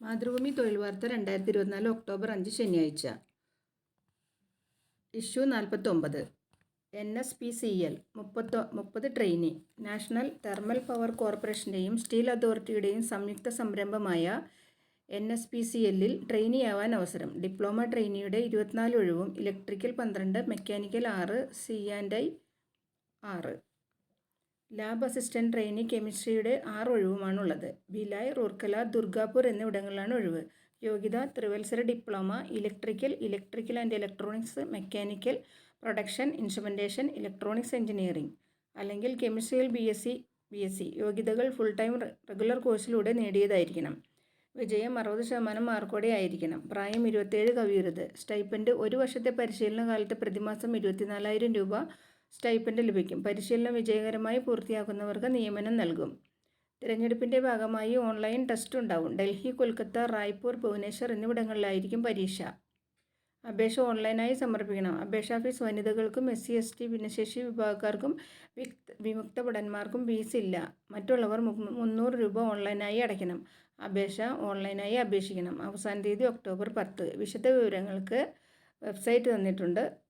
മാതൃഭൂമി തൊഴിൽ വാർത്ത രണ്ടായിരത്തി ഇരുപത്തിനാല് ഒക്ടോബർ അഞ്ച് ശനിയാഴ്ച. ഇഷ്യൂ നാൽപ്പത്തൊമ്പത് N S P C L മുപ്പത്തൊ മുപ്പത് ട്രെയിനി നാഷണൽ തെർമൽ പവർ കോർപ്പറേഷന്റെയും സ്റ്റീൽ അതോറിറ്റിയുടെയും സംയുക്ത സംരംഭമായ എൻ എസ് പി സി എല്ലിൽ ട്രെയിനിയാവാൻ അവസരം. ഡിപ്ലോമ ട്രെയിനിയുടെ ഇരുപത്തിനാല് ഒഴിവും ഇലക്ട്രിക്കൽ പന്ത്രണ്ട് മെക്കാനിക്കൽ ആറ് സി ആൻഡ് ഐ ആറ്. ലാബ് അസിസ്റ്റന്റ് ട്രെയിനി കെമിസ്ട്രിയുടെ ആറ് ഒഴിവുമാണുള്ളത്. ഭിലായ് റൂർക്കല ദുർഗാപൂർ എന്നിവിടങ്ങളിലാണ് ഒഴിവ്. യോഗ്യത ത്രിവത്സര diploma electrical electrical and electronics mechanical production instrumentation electronics engineering അല്ലെങ്കിൽ കെമിസ്ട്രിയിൽ B S C B S C. യോഗ്യതകൾ ഫുൾ ടൈം റെഗുലർ കോഴ്സിലൂടെ നേടിയതായിരിക്കണം. വിജയം അറുപത് ശതമാനം മാർക്കോടെ ആയിരിക്കണം. പ്രായം ഇരുപത്തേഴ് കവിയരുത്. സ്റ്റൈപ്പൻഡ് ഒരു വർഷത്തെ പരിശീലന കാലത്ത് പ്രതിമാസം ഇരുപത്തിനാലായിരം രൂപ സ്റ്റൈപ്പൻഡ് ലഭിക്കും. പരിശീലനം വിജയകരമായി പൂർത്തിയാക്കുന്നവർക്ക് നിയമനം നൽകും. തിരഞ്ഞെടുപ്പിന്റെ ഭാഗമായി ഓൺലൈൻ ടെസ്റ്റ് ഉണ്ടാവും. ഡൽഹി കൊൽക്കത്ത റായ്പൂർ ഭുവനേശ്വർ എന്നിവിടങ്ങളിലായിരിക്കും പരീക്ഷ. അപേക്ഷ ഓൺലൈനായി സമർപ്പിക്കണം. അപേക്ഷാ ഫീസ് വനിതകൾക്കും എസ് സി എസ് ടി ഭിന്നശേഷി വിഭാഗക്കാർക്കും വിക്ത വിമുക്ത ഭടന്മാർക്കും ഫീസ് ഇല്ല. മറ്റുള്ളവർ മുന്നൂറ് രൂപ ഓൺലൈനായി അടയ്ക്കണം. അപേക്ഷ ഓൺലൈനായി അപേക്ഷിക്കണം. അവസാന തീയതി ഒക്ടോബർ പത്ത്. വിശദ വിവരങ്ങൾക്ക് വെബ്സൈറ്റ് തന്നിട്ടുണ്ട്.